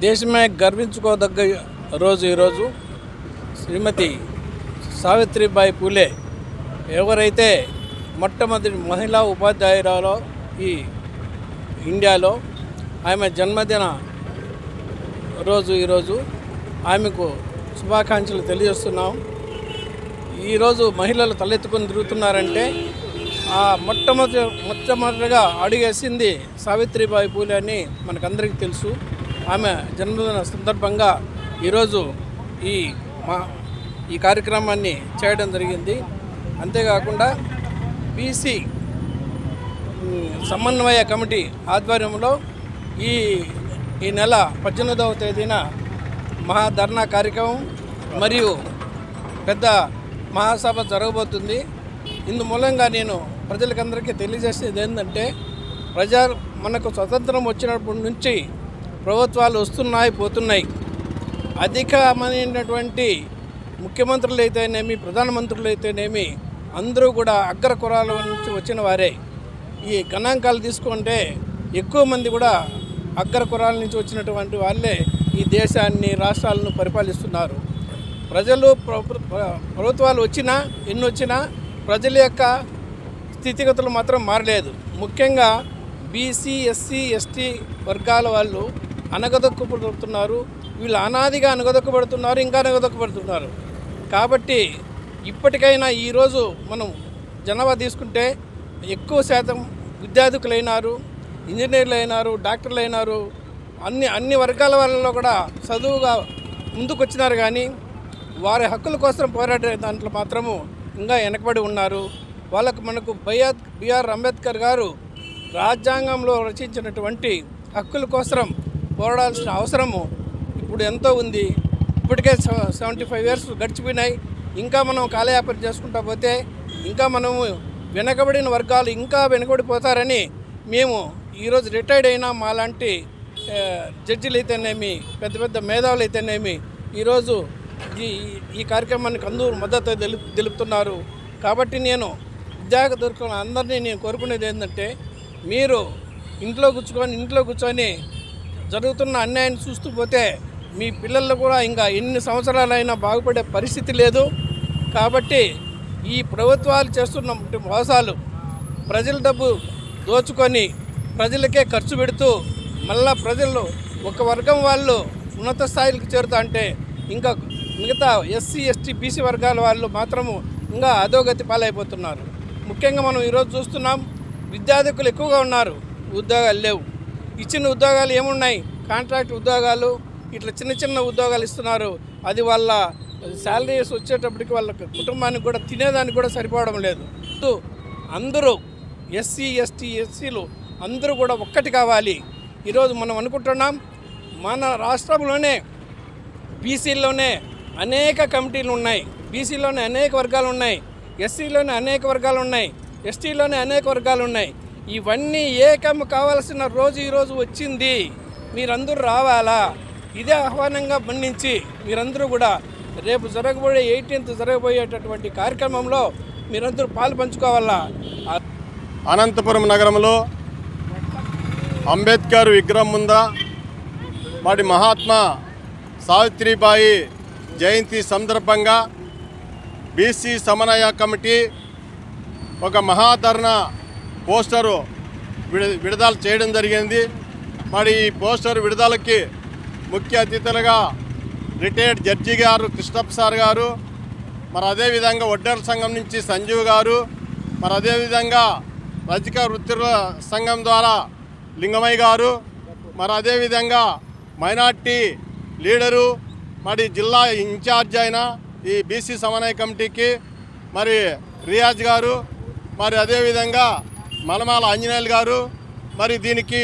देश में गर्वितुक रोजुरोजु శ్రీమతి సావిత్రిబాయి పూలే ఎవరైతే మొట్టమొదటి మహిళా ఉపాధ్యాయురాలో ఈ ఇండియాలో ఆమె జన్మదిన రోజు ఈరోజు ఆమెకు శుభాకాంక్షలు తెలియజేస్తున్నాం. ఈరోజు మహిళలు తలెత్తుకొని తిరుగుతున్నారంటే ఆ మొట్టమొదటి మొట్టమొదటిగా అడుగేసింది సావిత్రిబాయి పూలే అని మనకందరికీ తెలుసు. ఆమె జన్మదిన సందర్భంగా ఈరోజు ఈ మా ఈ కార్యక్రమాన్ని చేయడం జరిగింది. అంతేకాకుండా బీసీ సమన్వయ కమిటీ ఆధ్వర్యంలో ఈ ఈ నెల పద్దెనిమిదవ తేదీన మహాధర్నా కార్యక్రమం మరియు పెద్ద మహాసభ జరగబోతుంది. ఇందు మూలంగా నేను ప్రజలకందరికీ తెలియజేసేది ఏంటంటే ప్రజా మనకు స్వతంత్రం వచ్చినప్పటి నుంచి ప్రభుత్వాలు వస్తున్నాయి పోతున్నాయి. అధికమైనటువంటి ముఖ్యమంత్రులు అయితేనేమి ప్రధానమంత్రులు అయితేనేమి అందరూ కూడా అగ్ర కురాల నుంచి వచ్చిన వారే. ఈ గణాంకాలు తీసుకుంటే ఎక్కువ మంది కూడా అగ్ర కురాల నుంచి వచ్చినటువంటి వాళ్ళే ఈ దేశాన్ని రాష్ట్రాలను పరిపాలిస్తున్నారు. ప్రజలు ప్ర- ప్రభుత్వాలు వచ్చినా ఎన్ని వచ్చినా ప్రజల యొక్క స్థితిగతులు మాత్రం మారలేదు. ముఖ్యంగా బీసీ ఎస్సీ ఎస్టీ వర్గాల వాళ్ళు అనగదొక్కుపడుతున్నారు. వీళ్ళు అనాదిగా అనగదొక్కబడుతున్నారు ఇంకా అనగదొక్కబడుతున్నారు కాబట్టి ఇప్పటికైనా ఈరోజు మనం జనాభా తీసుకుంటే ఎక్కువ శాతం విద్యార్థికులైనారు ఇంజనీర్లు అయినారు డాక్టర్లు అయినారు అన్ని అన్ని వర్గాల వాళ్ళలో కూడా చదువుగా ముందుకు వచ్చినారు కానీ వారి హక్కుల కోసం పోరాడే దాంట్లో మాత్రము ఇంకా వెనకబడి ఉన్నారు. వాళ్ళకు మనకు బయ్యాద్ బిఆర్ అంబేద్కర్ గారు రాజ్యాంగంలో రచించినటువంటి హక్కుల కోసం పోరాడాల్సిన అవసరము ఇప్పుడు ఎంతో ఉంది. ఇప్పటికే సెవెంటీ ఫైవ్ ఇయర్స్ గడిచిపోయినాయి. ఇంకా మనం కాలయాపన చేసుకుంటా పోతే ఇంకా మనము వెనకబడిన వర్గాలు ఇంకా వెనకబడిపోతారని మేము ఈరోజు రిటైర్డ్ అయినా మాలాంటి జడ్జిలు అయితేనేమి పెద్ద పెద్ద మేధావులు అయితేనేమి ఈరోజు ఈ ఈ కార్యక్రమానికి అందరూ మద్దతు తెలుపుతున్నారు. కాబట్టి నేను ఉద్యోగ విద్యార్థులు అందరినీ నేను కోరుకునేది ఏంటంటే మీరు ఇంట్లో కూర్చుకొని ఇంట్లో కూర్చొని జరుగుతున్న అన్యాయాన్ని చూస్తూ పోతే మీ పిల్లలు కూడా ఇంకా ఎన్ని సంవత్సరాలైనా బాగుపడే పరిస్థితి లేదు. కాబట్టి ఈ ప్రభుత్వాలు చేస్తున్న మోసాలు ప్రజల డబ్బు దోచుకొని ప్రజలకే ఖర్చు పెడుతూ మళ్ళా ప్రజలు ఒక వర్గం వాళ్ళు ఉన్నత స్థాయిలకు చేరుతా అంటే ఇంకా మిగతా ఎస్సీ ఎస్టీ బీసీ వర్గాల వాళ్ళు మాత్రము ఇంకా అధోగతి పాలైపోతున్నారు. ముఖ్యంగా మనం ఈరోజు చూస్తున్నాం విద్యార్థికులు ఎక్కువగా ఉన్నారు ఉద్యోగాలు లేవు. ఇచ్చిన ఉద్యోగాలు ఏమున్నాయి? కాంట్రాక్ట్ ఉద్యోగాలు ఇట్లా చిన్న చిన్న ఉద్యోగాలు ఇస్తున్నారు. అది వాళ్ళ శాలరీస్ వచ్చేటప్పటికి వాళ్ళ కుటుంబానికి కూడా తినేదానికి కూడా సరిపోవడం లేదు. అందరూ ఎస్సీ ఎస్టీ ఎస్సీలు అందరూ కూడా ఒక్కటి కావాలి. ఈరోజు మనం అనుకుంటున్నాం మన రాష్ట్రంలోనే బీసీలోనే అనేక కమిటీలు ఉన్నాయి. బీసీలోనే అనేక వర్గాలు ఉన్నాయి. ఎస్సీలోనే అనేక వర్గాలు ఉన్నాయి. ఎస్టీలోనే అనేక వర్గాలు ఉన్నాయి. ఇవన్నీ ఏకం కావాల్సిన రోజు ఈరోజు వచ్చింది. మీరందరూ రావాలా? ఇదే ఆహ్వానంగా మన్నించి మీరందరూ కూడా రేపు జరగబోయే ఎయిటీన్త్ జరగబోయేటటువంటి కార్యక్రమంలో మీరందరూ పాలు పంచుకోవాలా? అనంతపురం నగరంలో అంబేద్కర్ విగ్రహం ముందా వాటి మహాత్మా సావిత్రిబాయి జయంతి సందర్భంగా బీసీ సమన్వయ కమిటీ ఒక మహాధరణ పోస్టరు విడుదల చేయడం జరిగింది. మరి ఈ పోస్టర్ విడుదలకి ముఖ్య అతిథులుగా రిటైర్డ్ జడ్జి గారు కృష్ణప్ప సార్ గారు మరి అదేవిధంగా వడ్డేర సంఘం నుంచి సంజీవ్ గారు మరి అదేవిధంగా రజక వృత్తుల సంఘం ద్వారా లింగమయ్య గారు మరి అదేవిధంగా మైనార్టీ లీడరు మరి జిల్లా ఇన్ఛార్జ్ అయిన ఈ బీసీ సమన్వయ కమిటీకి మరి రియాజ్ గారు మరి అదేవిధంగా మలమాల ఆంజనేయులు గారు మరి దీనికి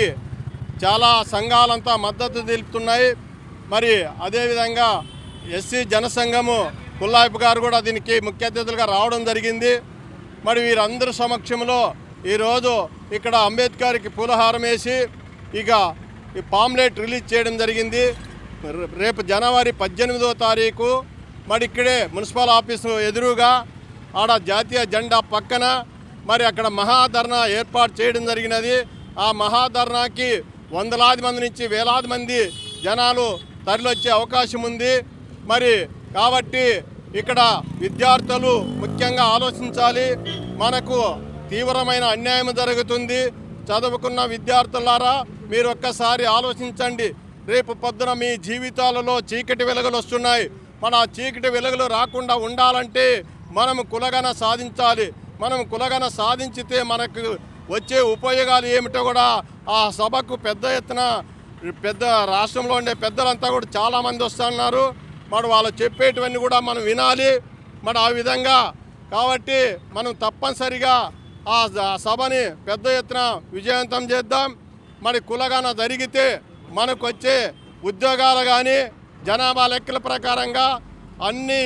చాలా సంఘాలంతా మద్దతు తెలుపుతున్నాయి. మరి అదేవిధంగా ఎస్సీ జనసంఘము కుల్లాయిపు గారు కూడా దీనికి ముఖ్య అతిథులుగా రావడం జరిగింది. మరి వీరందరి సమక్షంలో ఈరోజు ఇక్కడ అంబేద్కర్కి పూలహారం వేసి ఇక ఈ పాంప్లెట్ రిలీజ్ చేయడం జరిగింది. రే- రేపు జనవరి పద్దెనిమిదో తారీఖు మరి ఇక్కడే మున్సిపల్ ఆఫీసు ఎదురుగా ఆడ జాతీయ జెండా పక్కన మరి అక్కడ మహాధర్నా ఏర్పాటు చేయడం జరిగినది. ఆ మహాధర్నాకి వందలాది మంది నుంచి వేలాది మంది జనాలు తరలొచ్చే అవకాశం ఉంది. మరి కాబట్టి ఇక్కడ విద్యార్థులు ముఖ్యంగా ఆలోచించాలి. మనకు తీవ్రమైన అన్యాయం జరుగుతుంది. చదువుకున్న విద్యార్థులారా మీరు ఒక్కసారి ఆలోచించండి. రేపు పొద్దున మీ జీవితాలలో చీకటి వెలుగులు వస్తున్నాయి. మన చీకటి వెలుగులు రాకుండా ఉండాలంటే మనం కులగన సాధించాలి. మనం కులగన సాధించితే మనకు వచ్చే ఉపయోగాలు ఏమిటో కూడా ఆ సభకు పెద్ద ఎత్తున పెద్ద రాష్ట్రంలో ఉండే పెద్దలంతా కూడా చాలామంది వస్తున్నారు మరి వాళ్ళు చెప్పేటివన్నీ కూడా మనం వినాలి. మరి ఆ విధంగా కాబట్టి మనం తప్పనిసరిగా ఆ సభని పెద్ద ఎత్తున విజయవంతం చేద్దాం. మరి కులగాన జరిగితే మనకు వచ్చే ఉద్యోగాలు కానీ జనాభా లెక్కల ప్రకారంగా అన్ని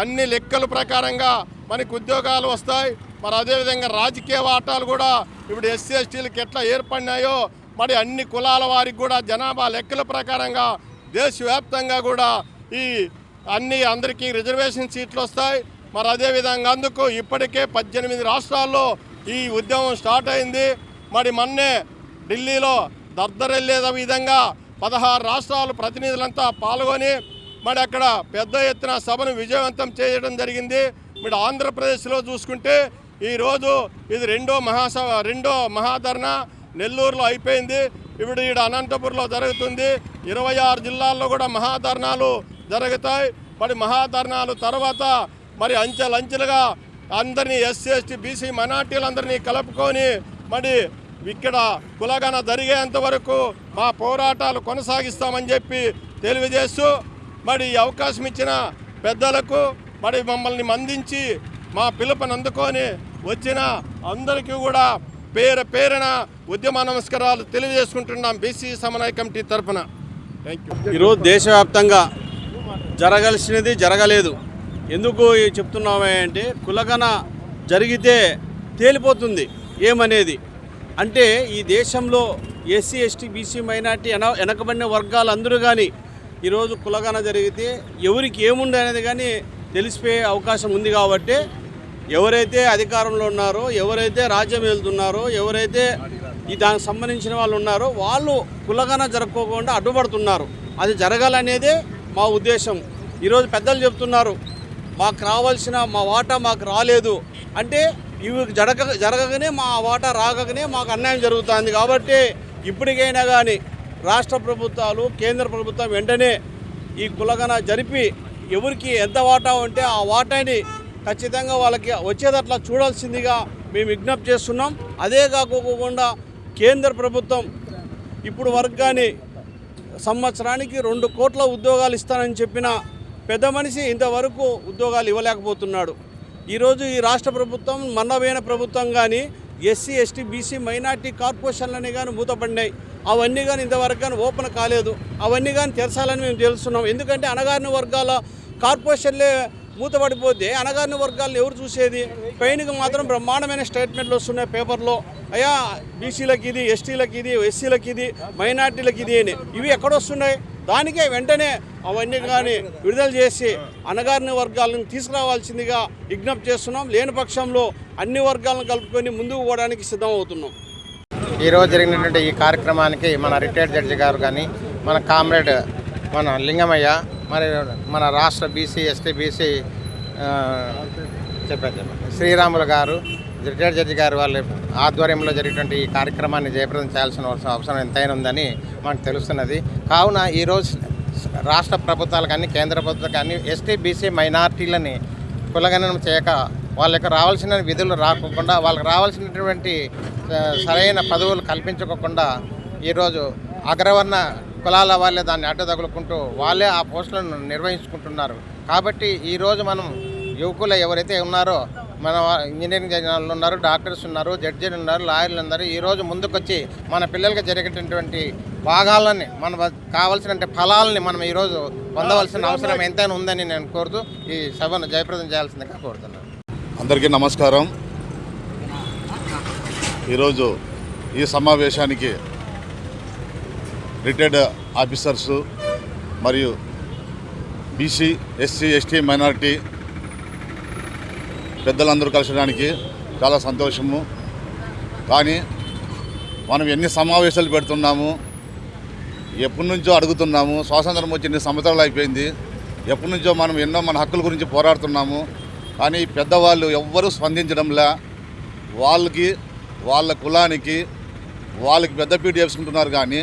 అన్ని లెక్కల ప్రకారంగా మనకు ఉద్యోగాలు వస్తాయి. మరి అదేవిధంగా రాజకీయ వాటాలు కూడా ఇప్పుడు ఎస్సీ ఎస్టీలకు ఎట్లా ఏర్పడినాయో మరి అన్ని కులాల వారికి కూడా జనాభా లెక్కల ప్రకారంగా దేశవ్యాప్తంగా కూడా ఈ అన్ని అందరికీ రిజర్వేషన్ సీట్లు వస్తాయి. మరి అదేవిధంగా అందుకు ఇప్పటికే పద్దెనిమిది రాష్ట్రాల్లో ఈ ఉద్యమం స్టార్ట్ అయింది. మరి మొన్నే ఢిల్లీలో దర్దరెళ్ళేద విధంగా పదహారు రాష్ట్రాలు ప్రతినిధులంతా పాల్గొని మరి అక్కడ పెద్ద ఎత్తున సభను విజయవంతం చేయడం జరిగింది. మరి ఆంధ్రప్రదేశ్లో చూసుకుంటే ఈరోజు ఇది రెండో మహాసభ రెండో మహాధరణ. నెల్లూరులో అయిపోయింది. ఇప్పుడు ఈడ అనంతపురంలో జరుగుతుంది. ఇరవై ఆరు జిల్లాల్లో కూడా మహాధర్నాలు జరుగుతాయి. మరి మహాధర్నాలు తర్వాత మరి అంచెలంచెలుగా అందరినీ ఎస్సీ ఎస్టీ బీసీ మైనార్టీలందరినీ కలుపుకొని మరి ఇక్కడ కులగన జరిగేంత వరకు మా పోరాటాలు కొనసాగిస్తామని చెప్పి తెలియజేస్తూ మరి ఈ అవకాశం ఇచ్చిన పెద్దలకు మరి మమ్మల్ని మందించి మా పిలుపుని అందుకొని వచ్చిన అందరికీ కూడా పేరు పేరున ఉద్యమ నమస్కారాలు తెలియజేసుకుంటున్నాం బీసీ సమన్వయ కమిటీ తరఫున థ్యాంక్ యూ ఈరోజు దేశవ్యాప్తంగా జరగాల్సినది జరగలేదు. ఎందుకు చెప్తున్నామే అంటే కులగన జరిగితే తేలిపోతుంది ఏమనేది. అంటే ఈ దేశంలో ఎస్సీ ఎస్టీ బీసీ మైనార్టీ ఎన వెనకబడిన వర్గాలు అందరూ కానీ ఈరోజు కులగన జరిగితే ఎవరికి ఏముండనేది కానీ తెలిసిపోయే అవకాశం ఉంది కాబట్టి ఎవరైతే అధికారంలో ఉన్నారో ఎవరైతే రాజ్యం వెళ్తున్నారో ఎవరైతే ఈ దానికి సంబంధించిన వాళ్ళు ఉన్నారో వాళ్ళు కులగన జరుపుకోకుండా అడ్డుపడుతున్నారు. అది జరగాలనేదే మా ఉద్దేశం. ఈరోజు పెద్దలు చెప్తున్నారు మాకు రావాల్సిన మా వాటా మాకు రాలేదు అంటే ఇవి జరగ జరగగానే మా వాటా రాగగానే మాకు అన్యాయం జరుగుతుంది కాబట్టి ఇప్పటికైనా కానీ రాష్ట్ర ప్రభుత్వాలు కేంద్ర ప్రభుత్వం వెంటనే ఈ కులగన జరిపి ఎవరికి ఎంత వాటా ఉంటే ఆ వాటాని ఖచ్చితంగా వాళ్ళకి వచ్చేదట్లా చూడాల్సిందిగా మేము విజ్ఞప్తి చేస్తున్నాం. అదే కాకోకుండా కేంద్ర ప్రభుత్వం ఇప్పుడు వరకు కానీ సంవత్సరానికి రెండు కోట్ల ఉద్యోగాలు ఇస్తానని చెప్పిన పెద్ద మనిషి ఇంతవరకు ఉద్యోగాలు ఇవ్వలేకపోతున్నాడు. ఈరోజు ఈ రాష్ట్ర ప్రభుత్వం మన్నవైన ప్రభుత్వం కానీ ఎస్సీ ఎస్టీ బీసీ మైనార్టీ కార్పొరేషన్లని కానీ మూతపడినాయి. అవన్నీ కానీ ఇంతవరకు కానీ ఓపెన్ కాలేదు. అవన్నీ కానీ తెరచాలని మేము తెలుస్తున్నాం. ఎందుకంటే అణగారిన వర్గాల కార్పొరేషన్లే మూతపడిపోతే అణగారిన వర్గాలను ఎవరు చూసేది? పైనకి మాత్రం బ్రహ్మాండమైన స్టేట్మెంట్లు వస్తున్నాయి పేపర్లో. అయ్యా బీసీలకు ఇది ఎస్టీలకు ఇది ఎస్సీలకు ఇది మైనార్టీలకు ఇది అని. ఇవి ఎక్కడొస్తున్నాయి దానికే వెంటనే అవన్నీ కానీ విడుదల చేసి అణగారిన వర్గాలను తీసుకురావాల్సిందిగా విజ్ఞప్తి చేస్తున్నాం. లేని పక్షంలో అన్ని వర్గాలను కలుపుకొని ముందుకు పోవడానికి సిద్ధం అవుతున్నాం ఈరోజు జరిగినటువంటి ఈ కార్యక్రమానికి మన రిటైర్డ్ జడ్జి గారు కానీ మన కామ్రేడ్ మన లింగమయ్య మరి మన రాష్ట్ర బీసీ ఎస్టీ బీసీ చెప్పారు చెప్పండి శ్రీరాములు గారు రిటైర్డ్ జడ్జి గారు వాళ్ళ ఆధ్వర్యంలో జరిగినటువంటి ఈ కార్యక్రమాన్ని జయప్రదం చేయాల్సిన అవసరం అవసరం ఎంతైనా ఉందని మనకు తెలుస్తున్నది. కావున ఈరోజు రాష్ట్ర ప్రభుత్వాలు కానీ కేంద్ర ప్రభుత్వాలు కానీ ఎస్టీ బీసీ మైనార్టీలని కులగణనం చేయక వాళ్ళకి రావాల్సిన విధులు రాకుండా వాళ్ళకి రావాల్సినటువంటి సరైన పదవులు కల్పించకుండా ఈరోజు అగ్రవర్ణ కులాల వాళ్ళే దాన్ని అడ్డు తగులుకుంటూ వాళ్ళే ఆ పోస్టులను నిర్వహించుకుంటున్నారు. కాబట్టి ఈరోజు మనం యువకులు ఎవరైతే ఉన్నారో మన ఇంజనీరింగ్ చదివిన వాళ్ళు ఉన్నారు డాక్టర్స్ ఉన్నారు జడ్జీలు ఉన్నారు లాయర్లు ఉన్నారు ఈరోజు ముందుకొచ్చి మన పిల్లలకి జరిగేటటువంటి భాగాలని మన కావాల్సిన ఫలాలని మనం ఈరోజు పొందవలసిన అవసరం ఎంతైనా ఉందని నేను కోరుతూ ఈ సభను జయప్రదం చేయాల్సిందిగా కోరుతున్నాను. అందరికీ నమస్కారం. ఈరోజు ఈ సమావేశానికి రిటైర్డ్ ఆఫీసర్సు మరియు బీసీ ఎస్సీ ఎస్టీ మైనారిటీ పెద్దలందరూ కలిసడానికి చాలా సంతోషము. కానీ మనం ఎన్ని సమావేశాలు పెడుతున్నాము ఎప్పటి నుంచో అడుగుతున్నాము స్వాతంత్రం వచ్చి ఎన్ని సంవత్సరాలు అయిపోయింది ఎప్పటి నుంచో మనం ఎన్నో మన హక్కుల గురించి పోరాడుతున్నాము కానీ పెద్దవాళ్ళు ఎవ్వరూ స్పందించడంలా వాళ్ళకి వాళ్ళ కులానికి వాళ్ళకి పెద్దపీట వేసుకుంటున్నారు కానీ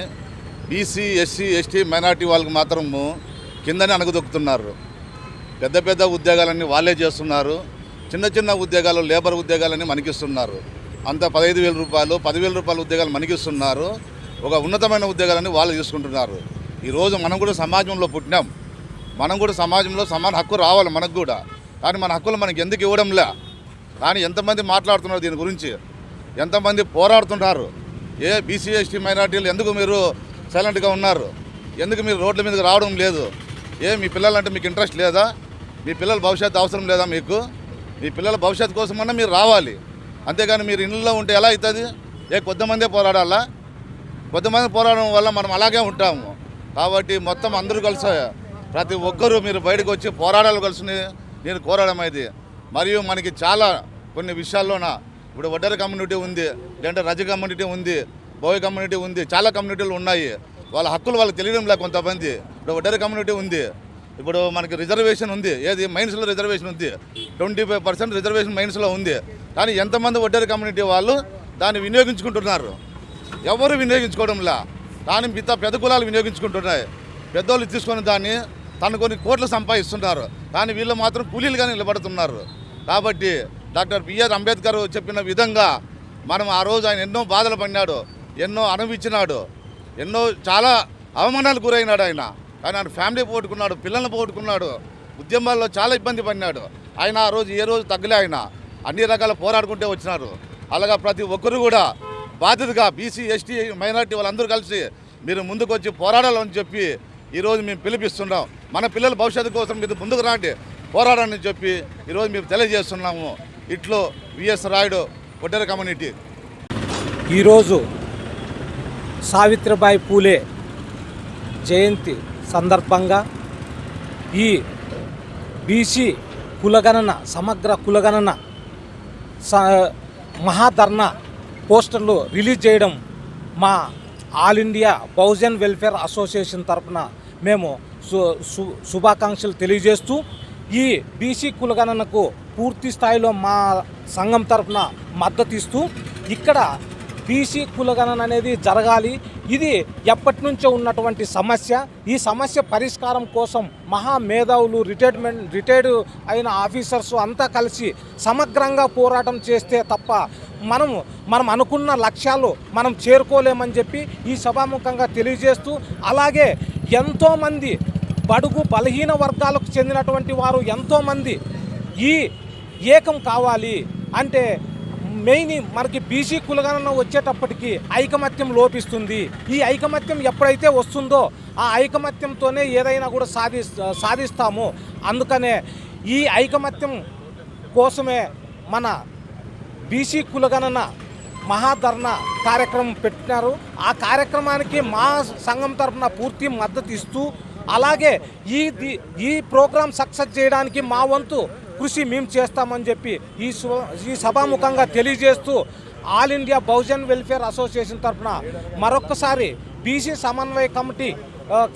బీసీ ఎస్సీ ఎస్టీ మైనార్టీ వాళ్ళకి మాత్రము కిందనే అణగదొక్కుతున్నారు. పెద్ద పెద్ద ఉద్యోగాలన్నీ వాళ్ళే చేస్తున్నారు. చిన్న చిన్న ఉద్యోగాలు లేబర్ ఉద్యోగాలన్నీ మనకిస్తున్నారు. అంత పదహైదు వేల రూపాయలు పదివేల రూపాయల ఉద్యోగాలు మనకిస్తున్నారు. ఒక ఉన్నతమైన ఉద్యోగాలన్నీ వాళ్ళు తీసుకుంటున్నారు. ఈరోజు మనం కూడా సమాజంలో పుట్టినాం. మనం కూడా సమాజంలో సమాన హక్కు రావాలి మనకు కూడా. కానీ మన హక్కులు మనకి ఎందుకు ఇవ్వడంలే? కానీ ఎంతమంది మాట్లాడుతున్నారు దీని గురించి? ఎంతమంది పోరాడుతుంటారు ఏ బీసీ ఎస్టీ మైనార్టీలు ఎందుకు మీరు సైలెంట్గా ఉన్నారు. ఎందుకు మీరు రోడ్ల మీదకి రావడం లేదు? ఏ మీ పిల్లలంటే మీకు ఇంట్రెస్ట్ లేదా? మీ పిల్లల భవిష్యత్తు అవసరం లేదా మీకు? మీ పిల్లల భవిష్యత్తు కోసమన్నా మీరు రావాలి. అంతేగాని మీరు ఇళ్ళలో ఉంటే ఎలా అవుతుంది? ఏ కొద్దిమందే పోరాడాలా? కొద్దిమంది పోరాడడం వల్ల మనం అలాగే ఉంటాము. కాబట్టి మొత్తం అందరూ కలిసి ప్రతి ఒక్కరూ మీరు బయటకు వచ్చి పోరాడాలి కలిసి నేను కోరడం అయితే మరియు మనకి చాలా కొన్ని విషయాల్లోన ఇప్పుడు వడ్డర కమ్యూనిటీ ఉంది లేదంటే రజ కమ్యూనిటీ ఉంది బోయ్ కమ్యూనిటీ ఉంది చాలా కమ్యూనిటీలు ఉన్నాయి. వాళ్ళ హక్కులు వాళ్ళకి తెలియడం లే కొంతమంది. ఇప్పుడు ఒడ్డరి కమ్యూనిటీ ఉంది. ఇప్పుడు మనకి రిజర్వేషన్ ఉంది. ఏది? మైన్స్లో రిజర్వేషన్ ఉంది. ట్వంటీ ఫైవ్ పర్సెంట్ రిజర్వేషన్ మైన్స్లో ఉంది. కానీ ఎంతమంది ఒడ్డరి కమ్యూనిటీ వాళ్ళు దాన్ని వినియోగించుకుంటున్నారు? ఎవరు వినియోగించుకోవడంలా కానీ మిగతా పెద్ద కులాలు వినియోగించుకుంటున్నాయి. పెద్దోళ్ళు తీసుకొని దాన్ని తను కొన్ని కోట్లు సంపాదిస్తున్నారు. కానీ వీళ్ళు మాత్రం కూలీలుగా నిలబడుతున్నారు. కాబట్టి డాక్టర్ బిఆర్ అంబేద్కర్ చెప్పిన విధంగా మనం ఆ రోజు ఆయన ఎన్నో బాధలు పడినాడు. ఎన్నో అనుభవించినాడు. ఎన్నో చాలా అవమానాలు గురైనాడు ఆయన. కానీ ఆయన ఫ్యామిలీ పోగొట్టుకున్నాడు పిల్లల్ని పోగొట్టుకున్నాడు ఉద్యమాల్లో చాలా ఇబ్బంది పడినాడు. ఆయన ఆ రోజు ఏ రోజు తగ్గలే ఆయన. అన్ని రకాల పోరాడుకుంటే వచ్చినారు. అలాగా ప్రతి ఒక్కరు కూడా బాధ్యతగా బీసీ ఎస్టీ మైనారిటీ వాళ్ళందరూ కలిసి మీరు ముందుకు వచ్చి పోరాడాలని చెప్పి ఈరోజు మేము పిలిపిస్తున్నాం. మన పిల్లల భవిష్యత్తు కోసం మీరు ముందుకు రాండి పోరాడాలని చెప్పి ఈరోజు మేము తెలియజేస్తున్నాము. ఇట్లో విఎస్ రాయుడు ఒడ్డెర కమ్యూనిటీ. ఈరోజు సావిత్రిబాయి పూలే జయంతి సందర్భంగా ఈ బీసీ కులగణన సమగ్ర కులగణన స మహాధర్నా పోస్టర్లు రిలీజ్ చేయడం మా all India Bahujan welfare association తరపున మేము సు శుభాకాంక్షలు తెలియజేస్తూ ఈ బీసీ కులగణనకు పూర్తి స్థాయిలో మా సంఘం తరపున మద్దతు ఇస్తూ ఇక్కడ బీసీ కులగణన అనేది జరగాలి. ఇది ఎప్పటి నుంచో ఉన్నటువంటి సమస్య. ఈ సమస్య పరిష్కారం కోసం మహా మేధావులు రిటైర్మెంట్ రిటైర్డ్ అయిన ఆఫీసర్స్ అంతా కలిసి సమగ్రంగా పోరాటం చేస్తే తప్ప మనము మనం అనుకున్న లక్ష్యాలు మనం చేరుకోలేమని చెప్పి ఈ సభాముఖంగా తెలియజేస్తూ అలాగే ఎంతోమంది బడుగు బలహీన వర్గాలకు చెందినటువంటి వారు ఎంతోమంది ఈ ఏకం కావాలి అంటే మెయిన్ మనకి బీసీ కులగణన వచ్చేటప్పటికి ఐకమత్యం లోపిస్తుంది. ఈ ఐకమత్యం ఎప్పుడైతే వస్తుందో ఆ ఐకమత్యంతోనే ఏదైనా కూడా సాధి సాధిస్తాము. అందుకనే ఈ ఐకమత్యం కోసమే మన బీసీ కులగణన మహాధర్ణ కార్యక్రమం పెట్టినారు. ఆ కార్యక్రమానికి మా సంఘం తరఫున పూర్తి మద్దతు ఇస్తూ అలాగే ఈ ఈ ప్రోగ్రాం సక్సెస్ చేయడానికి మా వంతు కృషి మేము చేస్తామని చెప్పి ఈ ఈ సభాముఖంగా తెలియజేస్తూ all India Bahujan welfare association తరఫున మరొక్కసారి బీసీ సమన్వయ కమిటీ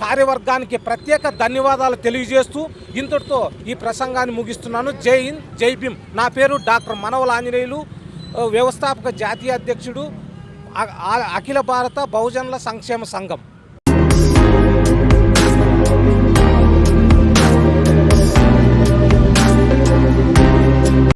కార్యవర్గానికి ప్రత్యేక ధన్యవాదాలు తెలియజేస్తూ ఇంతటితో ఈ ప్రసంగాన్ని ముగిస్తున్నాను. జై హింద్ జై భీమ్. నా పేరు డాక్టర్ మనవల ఆంజనేయులు. వ్యవస్థాపక జాతీయ అధ్యక్షుడు అఖిల భారత బహుజనుల సంక్షేమ సంఘం.